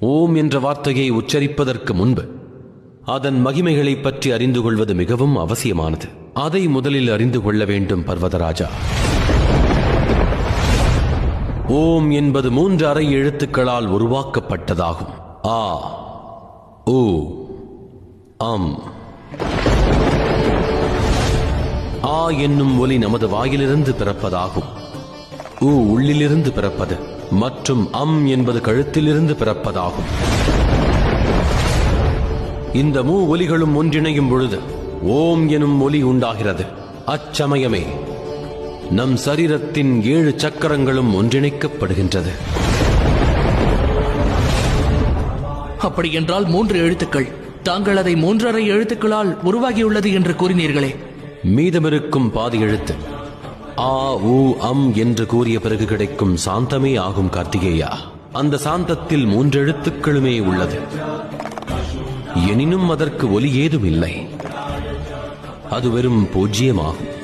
ஓம் என்ற வார்த்தையை உச்சரிப்பதற்கு முன்பு அதன் மகிமைகளைப் பற்றி அறிந்து கொள்வது மிகவும் அவசியமானது. அதை முதலில் அறிந்து கொள்ள வேண்டும் பர்வதராஜா. ஓம் என்பது மூன்று அறை எழுத்துக்களால் உருவாக்கப்பட்டதாகும். ஆ ஓ அம். ஆ என்னும் ஒலி நமது வாயிலிருந்து பிறப்பதாகும். உ உள்ளிலிருந்து பிறப்பது. மற்றும் அம் என்பது கழுத்திலிருந்து பிறப்பதாகும். இந்த மூ ஒலிகளும் ஒன்றிணையும் பொழுது ஓம் எனும் ஒலி உண்டாகிறது. அச்சமயமே. நம் சரீரத்தின் ஏழு சக்கரங்களும் ஒன்றிணைக்கப்படுகின்றது. அப்படி என்றால் மூன்று எழுத்துக்கள். தாங்கள் அதை மூன்றரை எழுத்துக்களால் உருவாகியுள்ளது என்று கூறினீர்களே. மீதமிருக்கும் பாதி எழுத்து. ஆ ஊ அம் என்று கூறிய பிறகு கிடைக்கும் சாந்தமே ஆகும் கார்த்திகேயா. அந்த சாந்தத்தில் மூன்றெழுத்துக்களுமே உள்ளது. எனினும் அதற்கு ஒலி ஏதும் இல்லை அது வெறும் பூஜ்ஜியமாகும்